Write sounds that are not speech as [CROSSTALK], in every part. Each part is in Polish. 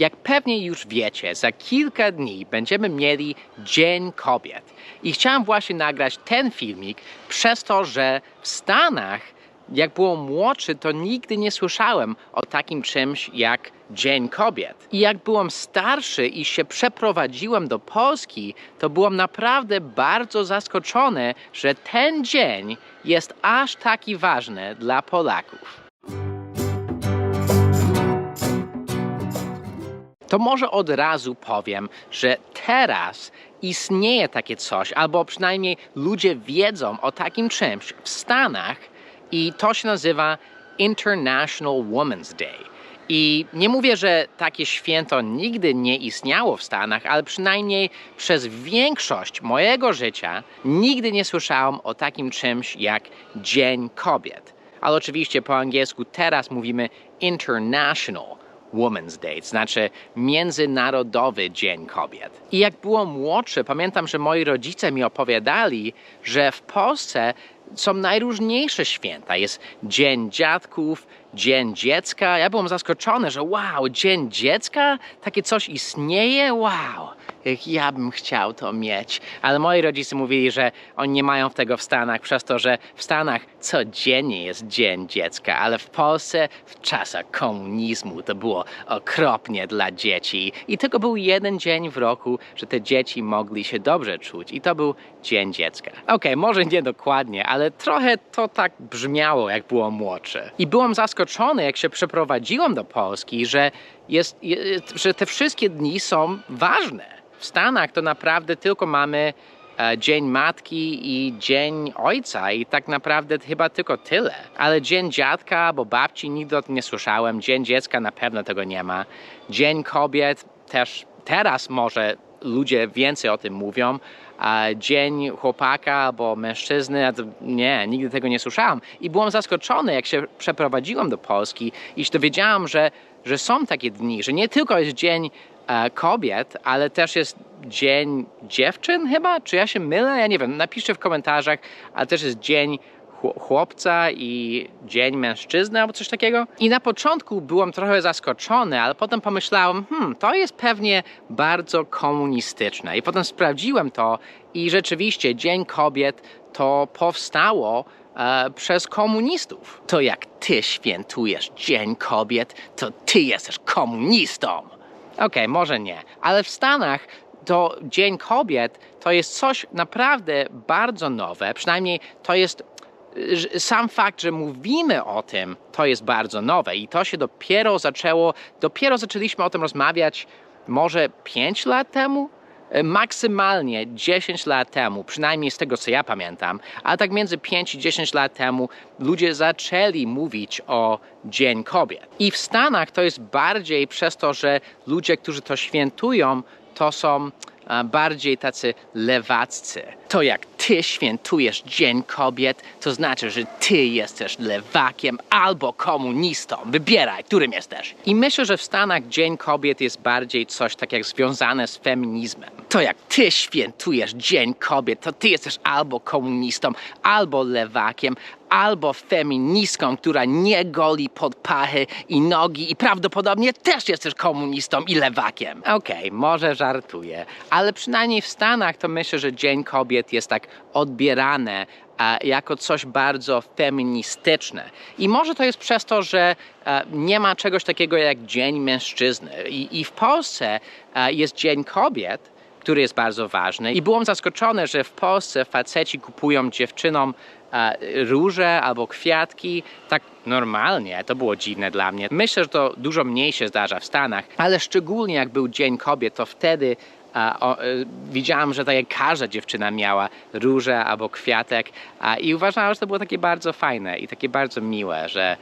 Jak pewnie już wiecie, za kilka dni będziemy mieli Dzień Kobiet. I chciałem właśnie nagrać ten filmik przez to, że w Stanach, jak byłem młodszy, to nigdy nie słyszałem o takim czymś jak Dzień Kobiet. I jak byłem starszy i się przeprowadziłem do Polski, to byłem naprawdę bardzo zaskoczony, że ten dzień jest aż taki ważny dla Polaków. To może od razu powiem, że teraz istnieje takie coś, albo przynajmniej ludzie wiedzą o takim czymś w Stanach i to się nazywa International Women's Day. I nie mówię, że takie święto nigdy nie istniało w Stanach, ale przynajmniej przez większość mojego życia nigdy nie słyszałem o takim czymś jak Dzień Kobiet. Ale oczywiście po angielsku teraz mówimy International Women's Day, znaczy Międzynarodowy Dzień Kobiet. I jak byłem młodszy, pamiętam, że moi rodzice mi opowiadali, że w Polsce są najróżniejsze święta. Jest Dzień Dziadków, Dzień Dziecka. Ja byłem zaskoczony, że wow, Dzień Dziecka? Takie coś istnieje? Wow, ja bym chciał to mieć. Ale moi rodzice mówili, że oni nie mają tego w Stanach, przez to, że w Stanach codziennie jest Dzień Dziecka, ale w Polsce w czasach komunizmu to było okropnie dla dzieci. I tylko był jeden dzień w roku, że te dzieci mogli się dobrze czuć. I to był Dzień Dziecka. Okej, może nie dokładnie, ale trochę to tak brzmiało, jak byłem młodszy. I byłem zaskoczony, jak się przeprowadziłem do Polski, że, jest, je- że te wszystkie dni są ważne. W Stanach to naprawdę tylko mamy e, Dzień Matki i Dzień Ojca i tak naprawdę chyba tylko tyle. Ale Dzień Dziadka albo Babci nigdy o tym nie słyszałem. Dzień Dziecka na pewno tego nie ma. Dzień Kobiet też teraz może ludzie więcej o tym mówią. A dzień chłopaka albo mężczyzny, nie, nigdy tego nie słyszałem. I byłem zaskoczony, jak się przeprowadziłem do Polski i się dowiedziałem, że, że są takie dni, że nie tylko jest dzień kobiet, ale też jest dzień dziewczyn chyba? Czy ja się mylę? Ja nie wiem, napiszcie w komentarzach, ale też jest dzień chł- chłopca i dzień mężczyzny albo coś takiego. I na początku byłem trochę zaskoczony, ale potem pomyślałem, hmm, to jest pewnie bardzo komunistyczne. I potem sprawdziłem to i rzeczywiście Dzień Kobiet to powstało e, przez komunistów. To jak ty świętujesz Dzień Kobiet, to ty jesteś komunistą. Okej, może nie, ale w Stanach to Dzień Kobiet to jest coś naprawdę bardzo nowe, przynajmniej to jest że sam fakt, że mówimy o tym, to jest bardzo nowe i to się dopiero zaczęło, dopiero zaczęliśmy o tym rozmawiać może 5 lat temu, maksymalnie 10 lat temu, przynajmniej z tego co ja pamiętam, ale tak między 5 i 10 lat temu ludzie zaczęli mówić o Dzień Kobiet. I w Stanach to jest bardziej przez to, że ludzie, którzy to świętują, to są bardziej tacy lewaccy. To jak ty świętujesz Dzień Kobiet, to znaczy, że ty jesteś lewakiem albo komunistą. Wybieraj, którym jesteś. I myślę, że w Stanach Dzień Kobiet jest bardziej coś tak jak związane z feminizmem. To jak ty świętujesz Dzień Kobiet, to ty jesteś albo komunistą, albo lewakiem, albo feministką, która nie goli pod pachy i nogi i prawdopodobnie też jesteś komunistą i lewakiem. Okej, może żartuję, ale przynajmniej w Stanach to myślę, że Dzień Kobiet jest tak odbierane a, jako coś bardzo feministyczne. I może to jest przez to, że e, nie ma czegoś takiego jak Dzień Mężczyzny. I, i w Polsce e, jest Dzień Kobiet, który jest bardzo ważny. I byłem zaskoczony, że w Polsce faceci kupują dziewczynom e, róże albo kwiatki tak normalnie. To było dziwne dla mnie. Myślę, że to dużo mniej się zdarza w Stanach, ale szczególnie jak był Dzień Kobiet, to wtedy a, o, e, widziałam, że tak jak każda dziewczyna miała różę albo kwiatek a, i uważałam, że to było takie bardzo fajne i takie bardzo miłe, że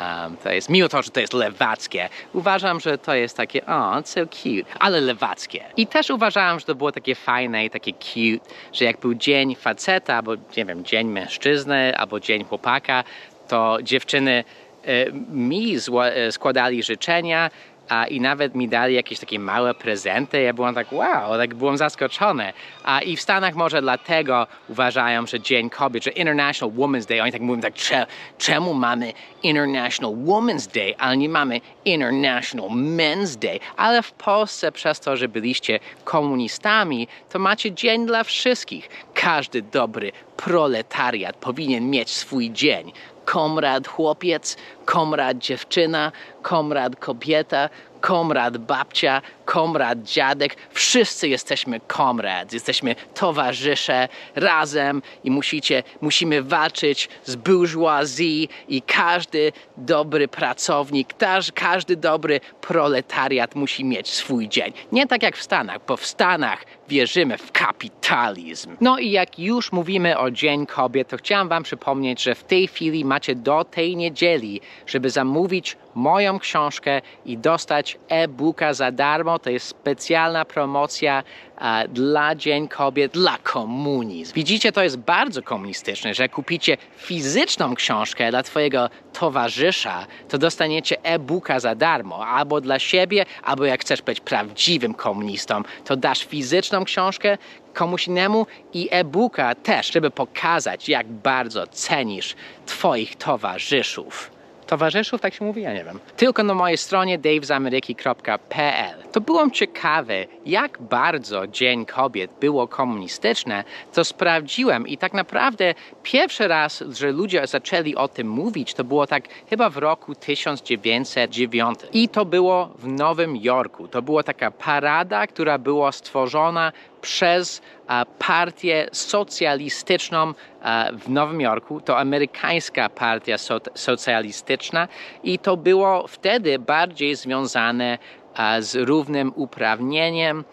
um, to jest, mimo to, że to jest lewackie, uważam, że to jest takie, o, so cute, ale lewackie. I też uważałam, że to było takie fajne i takie cute, że jak był dzień faceta, albo nie wiem, dzień mężczyzny, albo dzień chłopaka, to dziewczyny e, mi e, składali życzenia a, i nawet mi dali jakieś takie małe prezenty. Ja byłem tak, wow, tak byłem zaskoczony. A, I w Stanach może dlatego uważają, że Dzień Kobiet, że International Women's Day, oni tak mówią tak, "Cze- czemu mamy International Women's Day, ale nie mamy International Men's Day. Ale w Polsce przez to, że byliście komunistami, to macie dzień dla wszystkich. Każdy dobry proletariat powinien mieć swój dzień. Komrad chłopiec, komrad dziewczyna, komrad kobieta, komrad babcia, komrad dziadek. Wszyscy jesteśmy komrad, jesteśmy towarzysze razem i musicie, musimy walczyć z bourgeoisie i każdy dobry pracownik, każ- każdy dobry proletariat musi mieć swój dzień. Nie tak jak w Stanach, bo w Stanach wierzymy w kapitalizm. No i jak już mówimy o Dzień Kobiet, to chciałam Wam przypomnieć, że w tej chwili macie do tej niedzieli, żeby zamówić moją książkę i dostać e-booka za darmo. To jest specjalna promocja e, dla Dzień Kobiet, dla komunizm. Widzicie, to jest bardzo komunistyczne, że kupicie fizyczną książkę dla Twojego towarzysza, to dostaniecie e-booka za darmo, albo dla siebie, albo jak chcesz być prawdziwym komunistą, to dasz fizyczną książkę komuś innemu i e-booka też, żeby pokazać, jak bardzo cenisz Twoich towarzyszów. Towarzyszów, tak się mówi? Ja nie wiem. Tylko na mojej stronie davezameryki.pl. To byłem ciekawy, jak bardzo Dzień Kobiet było komunistyczne, to sprawdziłem i tak naprawdę pierwszy raz, że ludzie zaczęli o tym mówić, to było tak chyba w roku 1909 i to było w Nowym Jorku. To była taka parada, która była stworzona przez a, partię socjalistyczną a, w Nowym Jorku. To amerykańska partia so, socjalistyczna i to było wtedy bardziej związane a, z równym uprawnieniem,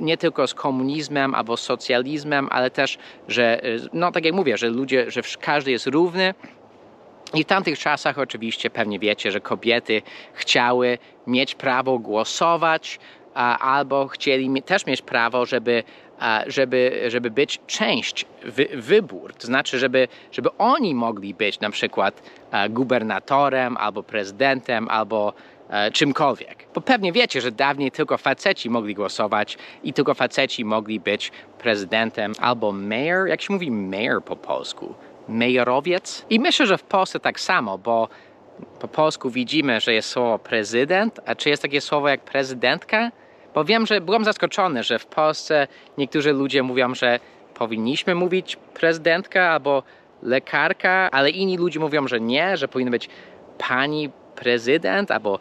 nie tylko z komunizmem albo socjalizmem, ale też, że, no tak jak mówię, że ludzie, że każdy jest równy. I w tamtych czasach oczywiście pewnie wiecie, że kobiety chciały mieć prawo głosować, albo chcieli też mieć prawo, żeby, żeby, żeby być część wy, wybór. To znaczy, żeby, żeby oni mogli być na przykład gubernatorem, albo prezydentem, albo czymkolwiek. Bo pewnie wiecie, że dawniej tylko faceci mogli głosować i tylko faceci mogli być prezydentem albo mayor. Jak się mówi mayor po polsku? Majorowiec? I myślę, że w Polsce tak samo, bo po polsku widzimy, że jest słowo prezydent, a czy jest takie słowo jak prezydentka? Bo wiem, że byłem zaskoczony, że w Polsce niektórzy ludzie mówią, że powinniśmy mówić prezydentka albo lekarka, ale inni ludzie mówią, że nie, że powinno być pani prezydent albo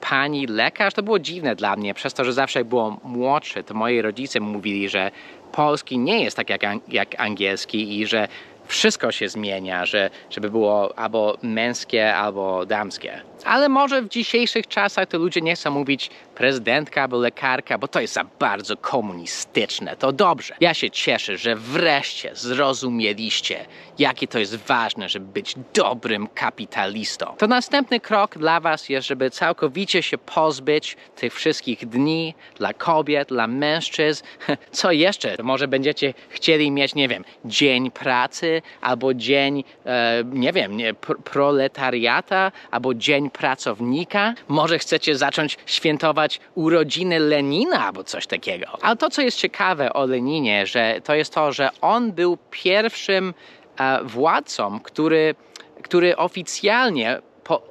pani lekarz. To było dziwne dla mnie, przez to, że zawsze byłem młodszy, to moi rodzice mówili, że polski nie jest tak jak, jak angielski i że wszystko się zmienia, że, żeby było albo męskie, albo damskie. Ale może w dzisiejszych czasach to ludzie nie chcą mówić prezydentka albo lekarka, bo to jest za bardzo komunistyczne. To dobrze. Ja się cieszę, że wreszcie zrozumieliście, jakie to jest ważne, żeby być dobrym kapitalistą. To następny krok dla Was jest, żeby całkowicie się pozbyć tych wszystkich dni dla kobiet, dla mężczyzn. [LAUGHS] Co jeszcze? Może będziecie chcieli mieć, nie wiem, dzień pracy, albo dzień, e, nie wiem, nie, pr- proletariata, albo dzień pracownika. Może chcecie zacząć świętować urodziny Lenina, albo coś takiego. Ale to, co jest ciekawe o Leninie, że to jest to, że on był pierwszym e, władcą, który, który oficjalnie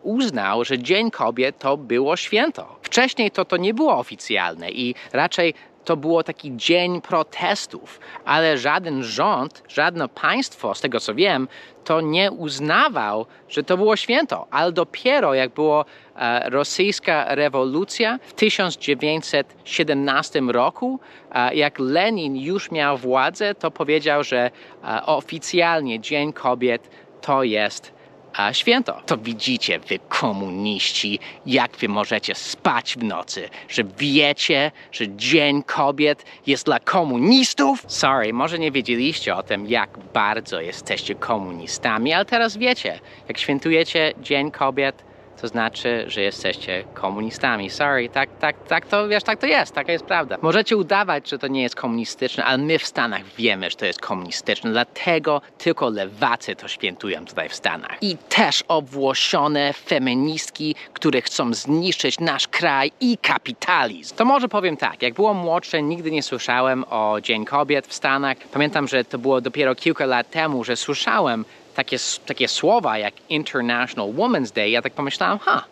uznał, że Dzień Kobiet to było święto. Wcześniej to, to nie było oficjalne i raczej to było taki dzień protestów, ale żaden rząd, żadne państwo, z tego co wiem, to nie uznawał, że to było święto. Ale dopiero jak była e, rosyjska rewolucja w 1917 roku, e, jak Lenin już miał władzę, to powiedział, że e, oficjalnie Dzień Kobiet to jest a święto. To widzicie, wy komuniści, jak wy możecie spać w nocy, że wiecie, że Dzień Kobiet jest dla komunistów? Sorry, może nie wiedzieliście o tym, jak bardzo jesteście komunistami, ale teraz wiecie, jak świętujecie Dzień Kobiet, to znaczy, że jesteście komunistami. Sorry, tak, tak, tak to wiesz, tak to jest, taka jest prawda. Możecie udawać, że to nie jest komunistyczne, ale my w Stanach wiemy, że to jest komunistyczne, dlatego tylko lewacy to świętują tutaj w Stanach. I też obwłosione feministki, które chcą zniszczyć nasz kraj i kapitalizm. To może powiem tak, jak było młodsze, nigdy nie słyszałem o Dzień Kobiet w Stanach. Pamiętam, że to było dopiero kilka lat temu, że słyszałem takie, takie słowa jak International Women's Day. Ja tak pomyślałem, ha,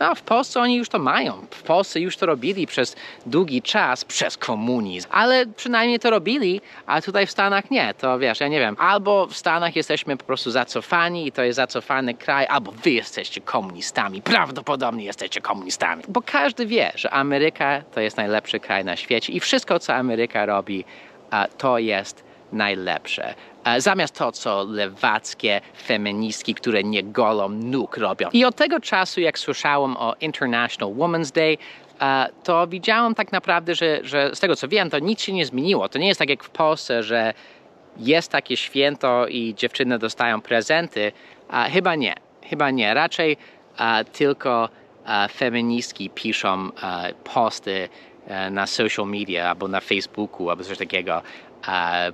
no, w Polsce oni już to mają. W Polsce już to robili przez długi czas, przez komunizm. Ale przynajmniej to robili, a tutaj w Stanach nie. To wiesz, ja nie wiem. Albo w Stanach jesteśmy po prostu zacofani i to jest zacofany kraj, albo wy jesteście komunistami. Prawdopodobnie jesteście komunistami. Bo każdy wie, że Ameryka to jest najlepszy kraj na świecie i wszystko, co Ameryka robi, to jest najlepsze. Zamiast to, co lewackie feministki, które nie golą nóg robią. I od tego czasu, jak słyszałem o International Women's Day, to widziałam tak naprawdę, że, że z tego co wiem, to nic się nie zmieniło. To nie jest tak jak w Polsce, że jest takie święto i dziewczyny dostają prezenty. Chyba nie, chyba nie. Raczej tylko feministki piszą posty e, na social media albo na Facebooku albo coś takiego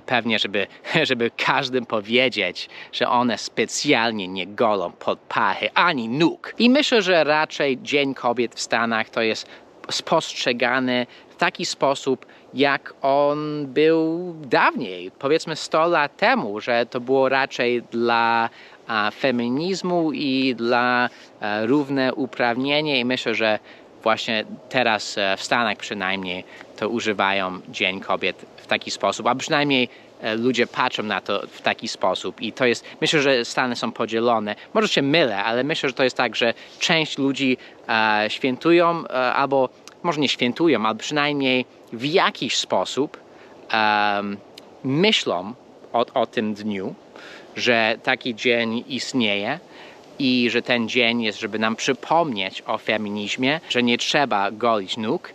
pewnie, żeby, [LAUGHS] żeby każdym powiedzieć, że one specjalnie nie golą pod pachy ani nóg. I myślę, że raczej Dzień Kobiet w Stanach to jest spostrzegany w taki sposób, jak on był dawniej, powiedzmy 100 lat temu, że to było raczej dla a, feminizmu i dla a, równe uprawnienie i myślę, że właśnie teraz e, w Stanach przynajmniej to używają Dzień Kobiet w taki sposób, a przynajmniej e, ludzie patrzą na to w taki sposób i to jest, myślę, że Stany są podzielone. Może się mylę, ale myślę, że to jest tak, że część ludzi e, świętują e, albo może nie świętują, ale przynajmniej w jakiś sposób e, myślą o, o tym dniu, że taki dzień istnieje i że ten dzień jest, żeby nam przypomnieć o feminizmie, że nie trzeba golić nóg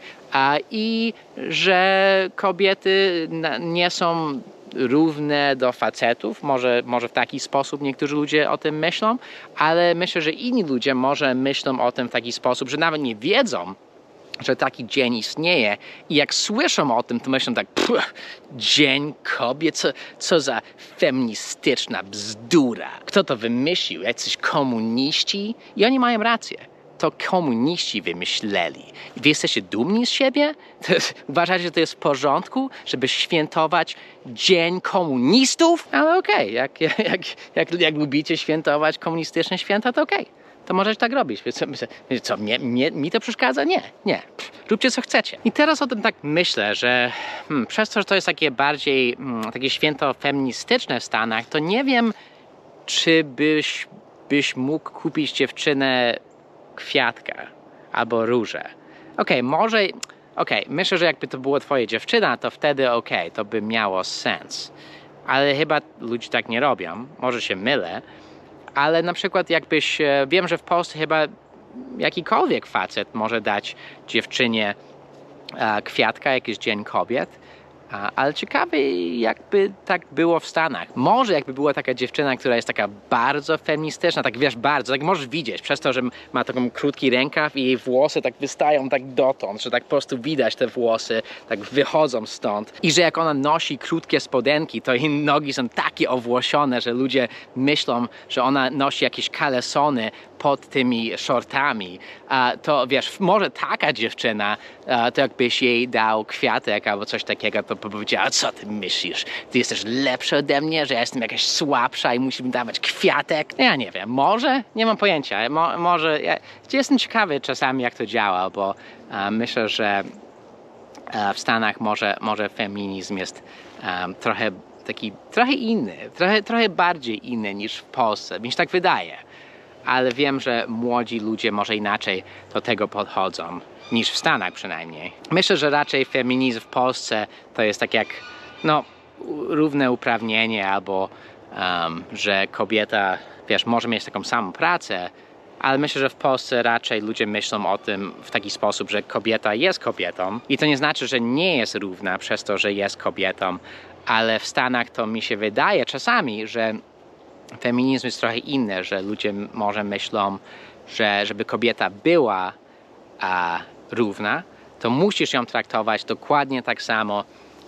i że kobiety nie są równe do facetów. Może, może w taki sposób niektórzy ludzie o tym myślą, ale myślę, że inni ludzie może myślą o tym w taki sposób, że nawet nie wiedzą, że taki dzień istnieje i jak słyszą o tym, to myślą tak, dzień kobiet, co, co za feministyczna bzdura. Kto to wymyślił? Jacyś komuniści? I oni mają rację. To komuniści wymyśleli. Wy jesteście dumni z siebie? uważacie, że to jest w porządku, żeby świętować Dzień Komunistów? Ale okej, okay, jak, jak, jak, jak, jak lubicie świętować komunistyczne święta, to okej. Okay to możesz tak robić. Co, co mnie, mnie, mi to przeszkadza? Nie, nie. Róbcie co chcecie. I teraz o tym tak myślę, że hmm, przez to, że to jest takie bardziej hmm, takie święto feministyczne w Stanach, to nie wiem, czy byś, byś mógł kupić dziewczynę kwiatka albo różę. Okej, okay, może... Okej, okay, myślę, że jakby to była twoja dziewczyna, to wtedy okej, okay, to by miało sens. Ale chyba ludzie tak nie robią. Może się mylę, ale na przykład jakbyś, e, wiem, że w Polsce chyba jakikolwiek facet może dać dziewczynie e, kwiatka, jakiś dzień kobiet, ale ciekawe, jakby tak było w Stanach. Może jakby była taka dziewczyna, która jest taka bardzo feministyczna, tak wiesz, bardzo, tak możesz widzieć, przez to, że ma taką krótki rękaw i jej włosy tak wystają tak dotąd, że tak po prostu widać te włosy, tak wychodzą stąd. I że jak ona nosi krótkie spodenki, to jej nogi są takie owłosione, że ludzie myślą, że ona nosi jakieś kalesony pod tymi shortami, to wiesz, może taka dziewczyna, to jakbyś jej dał kwiatek albo coś takiego, to powiedziała, co ty myślisz? Ty jesteś lepsza ode mnie, że ja jestem jakaś słabsza i musisz mi dawać kwiatek? Ja nie wiem, może? Nie mam pojęcia. Mo, może, ja jestem ciekawy czasami, jak to działa, bo myślę, że w Stanach może, może feminizm jest trochę taki, trochę inny, trochę, trochę bardziej inny niż w Polsce. Mi się tak wydaje ale wiem, że młodzi ludzie może inaczej do tego podchodzą niż w Stanach przynajmniej. Myślę, że raczej feminizm w Polsce to jest tak jak no, równe uprawnienie albo um, że kobieta, wiesz, może mieć taką samą pracę, ale myślę, że w Polsce raczej ludzie myślą o tym w taki sposób, że kobieta jest kobietą i to nie znaczy, że nie jest równa przez to, że jest kobietą, ale w Stanach to mi się wydaje czasami, że feminizm jest trochę inny, że ludzie może myślą, że żeby kobieta była a, równa, to musisz ją traktować dokładnie tak samo,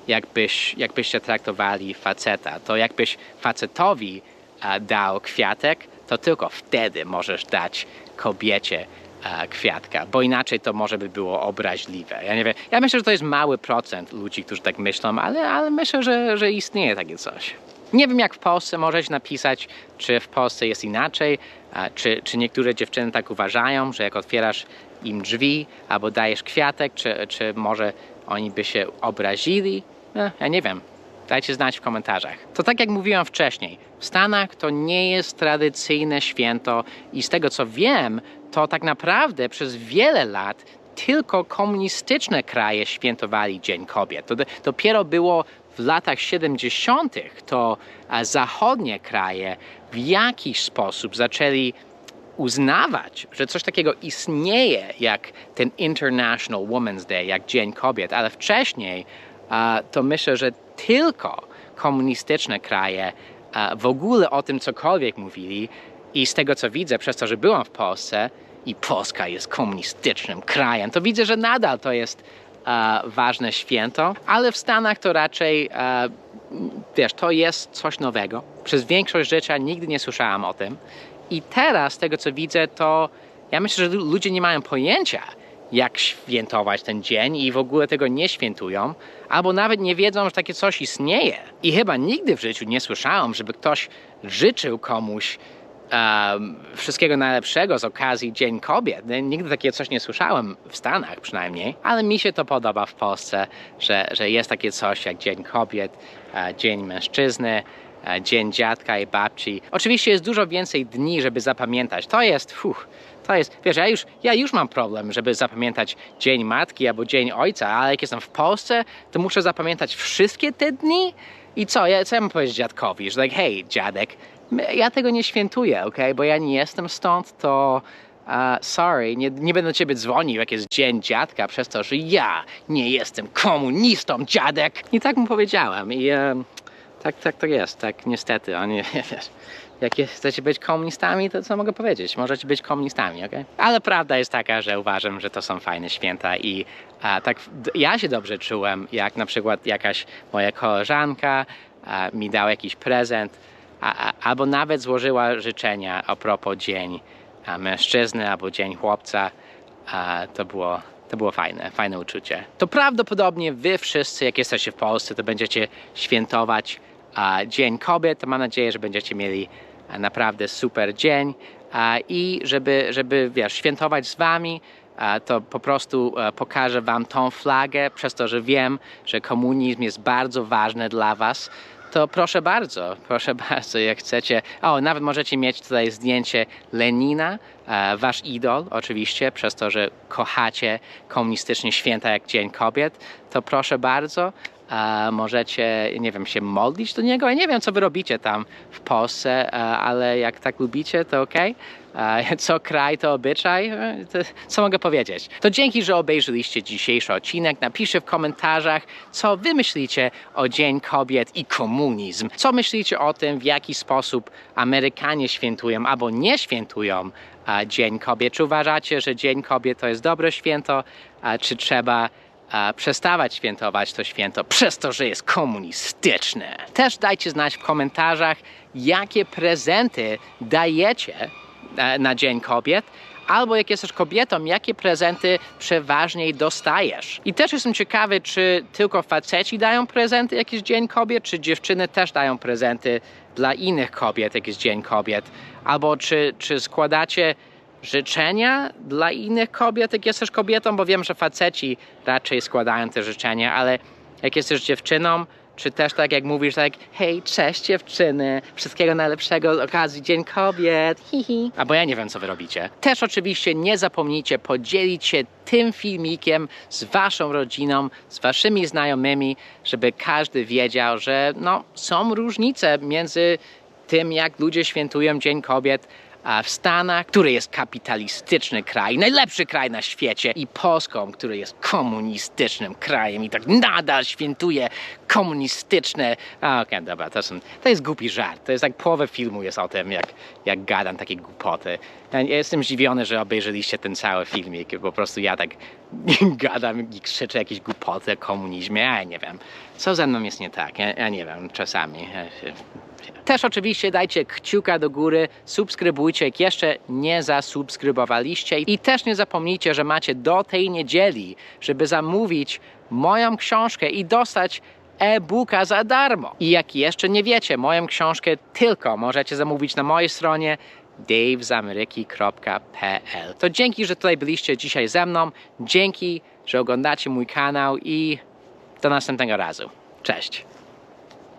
jakbyś, jakbyście traktowali faceta. To jakbyś facetowi a, dał kwiatek, to tylko wtedy możesz dać kobiecie a, kwiatka, bo inaczej to może by było obraźliwe. Ja nie wiem, ja myślę, że to jest mały procent ludzi, którzy tak myślą, ale, ale myślę, że, że istnieje takie coś. Nie wiem jak w Polsce możesz napisać, czy w Polsce jest inaczej, czy, czy niektóre dziewczyny tak uważają, że jak otwierasz im drzwi albo dajesz kwiatek, czy, czy może oni by się obrazili. E, ja nie wiem. Dajcie znać w komentarzach. To tak jak mówiłam wcześniej, w Stanach to nie jest tradycyjne święto i z tego co wiem, to tak naprawdę przez wiele lat tylko komunistyczne kraje świętowali Dzień Kobiet. To do- dopiero było w latach 70. to a, zachodnie kraje w jakiś sposób zaczęli uznawać, że coś takiego istnieje jak ten International Women's Day, jak Dzień Kobiet, ale wcześniej a, to myślę, że tylko komunistyczne kraje a, w ogóle o tym cokolwiek mówili i z tego co widzę, przez to, że byłam w Polsce i Polska jest komunistycznym krajem, to widzę, że nadal to jest ważne święto, ale w Stanach to raczej, a, wiesz, to jest coś nowego. Przez większość życia nigdy nie słyszałam o tym. I teraz, z tego co widzę, to ja myślę, że lu- ludzie nie mają pojęcia, jak świętować ten dzień i w ogóle tego nie świętują, albo nawet nie wiedzą, że takie coś istnieje. I chyba nigdy w życiu nie słyszałam, żeby ktoś życzył komuś em, wszystkiego najlepszego z okazji Dzień Kobiet. Nigdy takiego coś nie słyszałem w Stanach przynajmniej, ale mi się to podoba w Polsce, że, że jest takie coś jak Dzień Kobiet, e, Dzień Mężczyzny, e, Dzień Dziadka i Babci. Oczywiście jest dużo więcej dni, żeby zapamiętać. To jest, to jest, wiesz, ja już, ja już mam problem, żeby zapamiętać Dzień Matki albo Dzień Ojca, ale jak jestem w Polsce, to muszę zapamiętać wszystkie te dni? I co, ja, co ja mam powiedzieć dziadkowi, że like, hej, dziadek, ja tego nie świętuję, ok? Bo ja nie jestem stąd, to uh, sorry, nie, nie będę ciebie dzwonił, jak jest dzień dziadka, przez to, że ja nie jestem komunistą, dziadek. I tak mu powiedziałem i em, tak, tak to jest, tak niestety, oni, [LAUGHS] wiesz, jak chcecie być komunistami, to co mogę powiedzieć? Możecie być komunistami, ok? Ale prawda jest taka, że uważam, że to są fajne święta i tak ja się dobrze czułem, jak na przykład jakaś moja koleżanka mi dała jakiś prezent, a, albo nawet złożyła życzenia a propos dzień mężczyzny albo dzień chłopca. To było to było fajne, fajne uczucie. To prawdopodobnie wy wszyscy, jak jesteście w Polsce, to będziecie świętować Dzień Kobiet. Mam nadzieję, że będziecie mieli naprawdę super dzień i żeby, żeby wiesz, świętować z wami, to po prostu e, pokażę wam tą flagę, przez to, że wiem, że komunizm jest bardzo ważny dla was. To proszę bardzo, proszę [LAUGHS] bardzo, jak chcecie. O, nawet możecie mieć tutaj zdjęcie Lenina, e, wasz idol, oczywiście, przez to, że kochacie komunistyczne święta jak Dzień Kobiet. To proszę bardzo, e, możecie, nie wiem, się modlić do niego. Ja nie wiem, co wy robicie tam w Polsce, e, ale jak tak lubicie, to okej. E, [LAUGHS] Co kraj, to obyczaj. E, To, co mogę powiedzieć? To dzięki, że obejrzeliście dzisiejszy odcinek. Napiszcie w komentarzach, co wy myślicie o Dzień Kobiet i komunizm. Co myślicie o tym, w jaki sposób Amerykanie świętują albo nie świętują a, Dzień Kobiet? Czy uważacie, że Dzień Kobiet to jest dobre święto, a, czy trzeba a, przestawać świętować to święto przez to, że jest komunistyczne? Też dajcie znać w komentarzach, jakie prezenty dajecie e, na Dzień Kobiet, albo jak jesteś kobietą, jakie prezenty przeważniej dostajesz. I też jestem ciekawy, czy tylko faceci dają prezenty, jak jest Dzień Kobiet, czy dziewczyny też dają prezenty dla innych kobiet, jak jest Dzień Kobiet, albo czy, czy składacie życzenia dla innych kobiet, jak jesteś kobietą, bo wiem, że faceci raczej składają te życzenia, ale jak jesteś dziewczyną, czy też tak jak mówisz, tak, hej, cześć dziewczyny, wszystkiego najlepszego z okazji Dzień Kobiet, hihi. Albo ja nie wiem, co wy robicie. Też oczywiście nie zapomnijcie podzielić się tym filmikiem z waszą rodziną, z waszymi znajomymi, żeby każdy wiedział, że no, są różnice między tym, jak ludzie świętują Dzień Kobiet, w Stanach, który jest kapitalistyczny kraj, najlepszy kraj na świecie, i Polską, który jest komunistycznym krajem i tak nadal świętuje komunistyczne. Okej, dobra, to, są, to jest głupi żart. To jest jak połowa filmu jest o tym, jak, jak gadam takie głupoty. Ja jestem zdziwiony, że obejrzeliście ten cały filmik. Po prostu ja tak [LAUGHS] gadam i krzyczę jakieś głupoty o komunizmie. Ja nie wiem. Co ze mną jest nie tak? Ja, ja nie wiem, czasami. Też oczywiście dajcie kciuka do góry, subskrybujcie, jak jeszcze nie zasubskrybowaliście i też nie zapomnijcie, że macie do tej niedzieli, żeby zamówić moją książkę i dostać e-booka za darmo. I jak jeszcze nie wiecie, moją książkę tylko możecie zamówić na mojej stronie davezameryki.pl. To dzięki, że tutaj byliście dzisiaj ze mną. Dzięki, że oglądacie mój kanał i do następnego razu. Cześć.